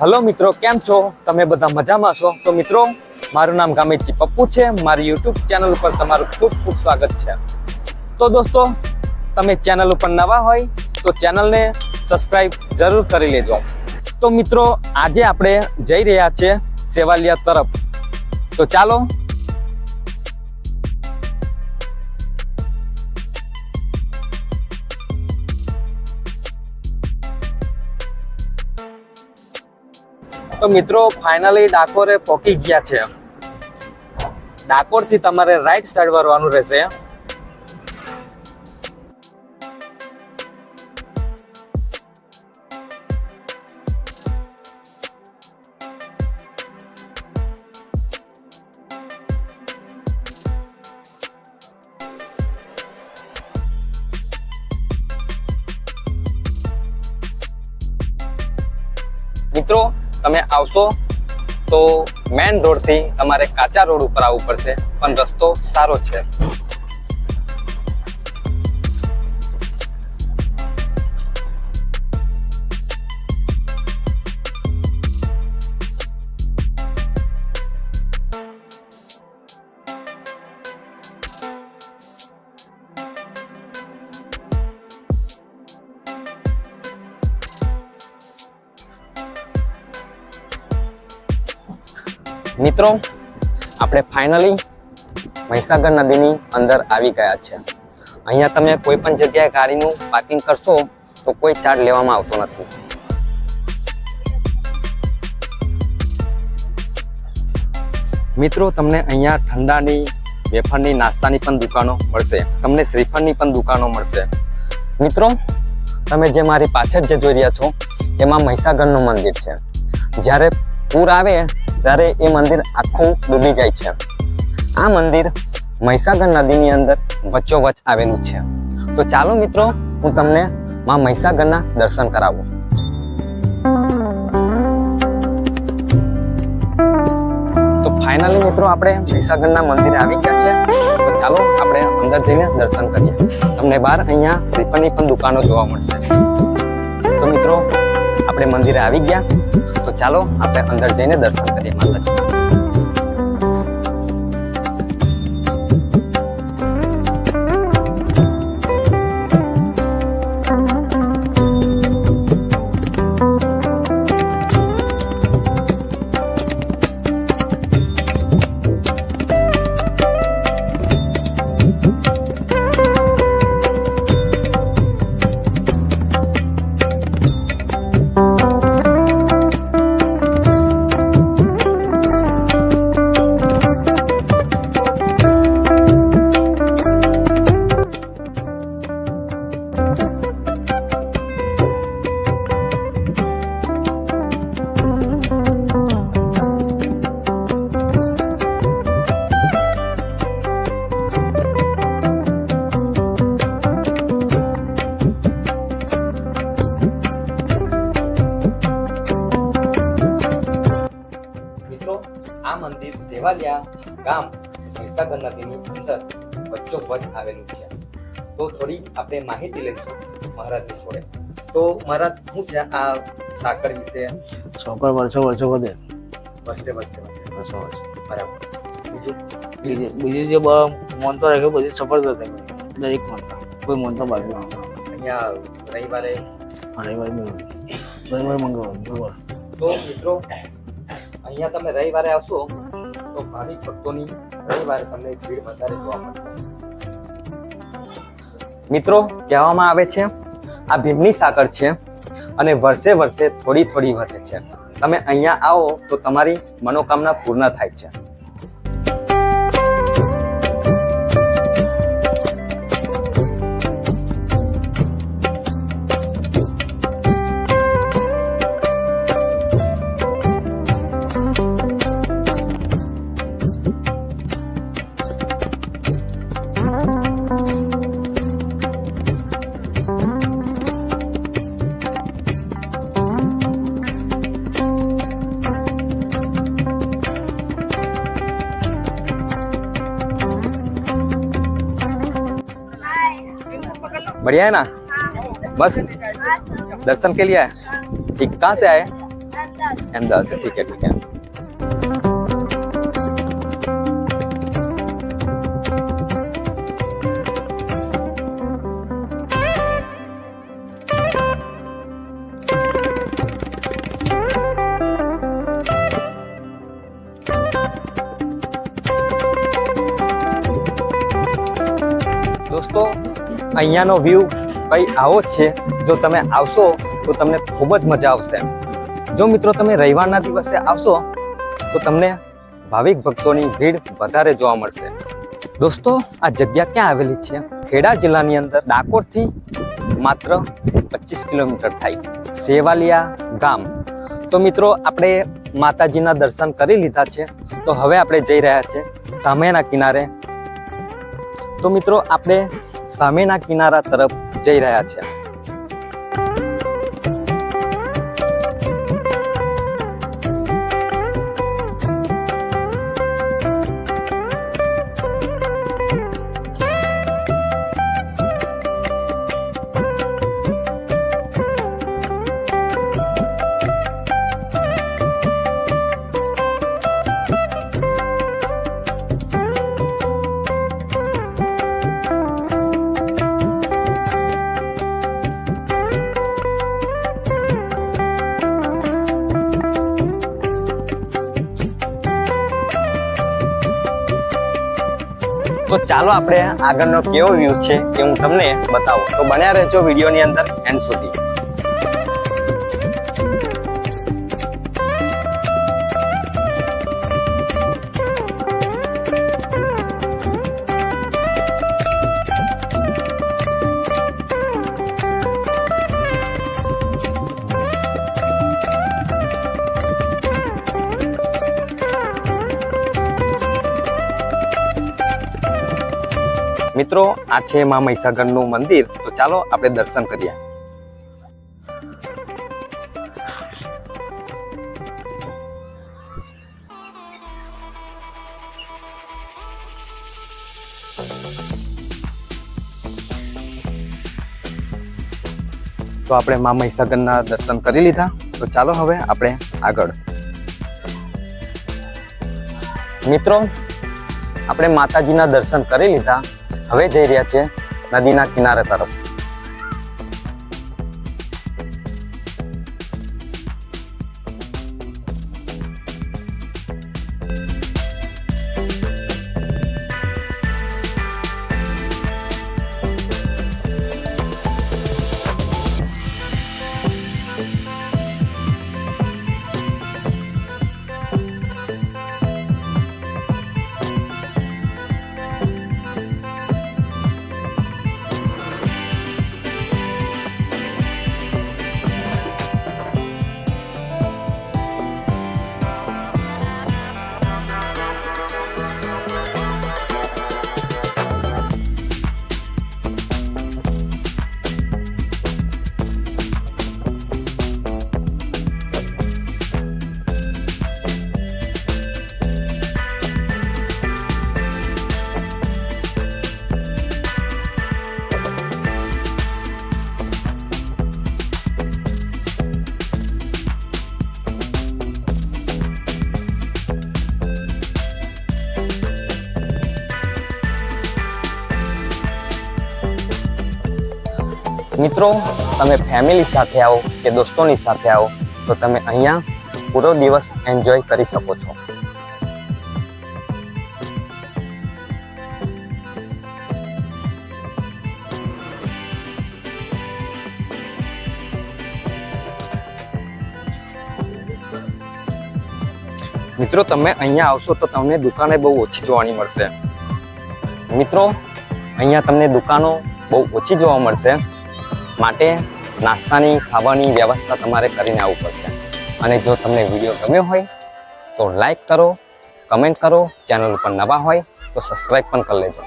Hello મિત્રો, કેમ છો? તમે બધા મજામાં છો? તો મિત્રો, મારું નામ ગામેચી પપ્પુ છે. મારી યુટ્યુબ ચેનલ ઉપર તમારું ખૂબ ખૂબ સ્વાગત છે. તો દોસ્તો, તમે ચેનલ ઉપર નવા હોય, તો ચેનલને સબસ્ક્રાઈબ જરૂર કરી લેજો. તો મિત્રો, આજે આપણે જઈ રહ્યા છીએ સેવાલિયા તરફ. તો ચાલો તો મિત્રો ફાઇનલી ડાકોરે પહોંચી ગયા છે. ડાકોરથી તમારે રાઈટ સાઈડ વળવાનું રહેશે. મિત્રો તમે આવશો તો મેન રોડથી તમારે કાચા રોડ ઉપર આવવું પડશે, પણ રસ્તો સારો છે. મિત્રો, આપણે ફાઇનલી મહીસાગર નદીની અંદર આવી ગયા છે. અહીંયા તમે કોઈ પણ જગ્યાએ ગાડીનું પાર્કિંગ કરશો તો કોઈ ચાર્જ લેવામાં આવતો નથી. મિત્રો, તમને અહીંયા ઠંડાની, વેફરની, નાસ્તાની પણ દુકાનો મળશે. તમને શ્રીફળની પણ દુકાનો મળશે. મિત્રો, તમે જે મારી પાછળ જે જોઈ રહ્યા છો, એમાં મહીસાગરનું મંદિર છે. જ્યારે પૂર આવે ત્યારે એ મંદિર આખું ડૂબી જાય છે. આ મંદિર મહીસાગર નદીની અંદર વચ્ચોવચ આવેલું છે. તો ચાલો મિત્રો, હું તમને માં મહીસાગરના દર્શન કરાવું. તો ફાઇનલી મિત્રો, આપણે મહીસાગરના મંદિરે આવી ગયા છે. તો ચાલો આપણે અંદર જઈને દર્શન કરીએ. તમને બહાર અહીંયા શ્રીફળની પણ દુકાનો જોવા મળશે. આપણે મંદિરે આવી ગયા. તો ચાલો આપણે અંદર જઈને દર્શન કરીએ માતાજી મિત્રો આ મંદિર દેવાલિયા ગામ મહીસાગર નદીની અંદર વચ્ચોવચ આવેલું છે. તો થોડી આપણે માહિતી લઈશું મહારાજની જોડે. તો મહારાજ હું છે આ સાકર વિશે? સોકર વર્ષો વર્ષો વધે. વર્ષે વર્ષે વર્ષો વર્ષે. બરાબર. બીજું? બીજી જે મોનતો રાખ્યો બધી સફળ થતા દરેક મોનતા કોઈ મોનતો બાકી અહીંયા રવિવારે રવિવારે મંગળવાર તો મિત્રો અહીંયા તમે રવિવારે આવશો, તો ભાવિક ભક્તોની રવિવારે તમને ભીડ વધારે જોવા મળશે. મિત્રો, કહેવામાં આવે છે, આ ભીમની સાકર છે અને વર્ષે વર્ષે થોડી થોડી વધે છે. તમે અહીંયા આવો તો તમારી મનોકામના પૂર્ણ થાય છે. बढ़िया है ना बस दर्शन के लिए आए ठीक कहाँ से आए अहमदाबाद से ठीक है ठीक है दोस्तों અહીંયાનો વ્યૂ કંઈ આવો જ છે. જો તમે આવશો, તો તમને ખૂબ જ મજા આવશે. જો મિત્રો તમે રવિવારના દિવસે આવશો, તો તમને ભાવિક ભક્તોની ભીડ વધારે જોવા મળશે. દોસ્તો, આ જગ્યા ક્યાં આવેલી છે? ખેડા જિલ્લાની અંદર ડાકોરથી માત્ર પચીસ કિલોમીટર થાય. સેવાલિયા ગામ. તો મિત્રો, આપણે માતાજીના દર્શન કરી લીધા છે. તો હવે આપણે જઈ રહ્યા છે સામેના કિનારે. તો મિત્રો, આપણે સામેના કિનારા તરફ જઈ રહ્યા છે. તો ચાલો આપણે આગળનો કેવો વ્યૂ છે એ હું તમને બતાવું. તો બન્યા રહેજો વિડીયોની અંદર એન્ડ સુધી. મિત્રો, આ છે મા મહીસાગરનું મંદિર. તો ચાલો આપણે દર્શન કરીએ. તો આપણે મા મહીસાગરના દર્શન કરી લીધા. તો ચાલો હવે આપણે આગળ. મિત્રો, આપણે માતાજીના દર્શન કરી લીધા. હવે જઈ રહ્યા છે નદીના કિનારે તરફ. મિત્રો, તમે ફેમિલી સાથે આવો કે દોસ્તોની સાથે આવો, તો તમે અહીંયા પૂરો દિવસ એન્જોય કરી શકો છો. મિત્રો, તમે અહીંયા આવશો તો તમને દુકાને બહુ ઓછી જોવાની મળશે. મિત્રો, અહીંયા તમને દુકાનો બહુ ઓછી જોવા મળશે. માટે નાસ્તાની, ખાવાની વ્યવસ્થા તમારે કરીને આવવું પડશે. અને જો તમને વીડિયો ગમ્યો હોય, તો લાઈક કરો કમેન્ટ કરો, ચેનલ ઉપર નવા હોય, તો સબસ્ક્રાઈબ પણ કરી લેજો.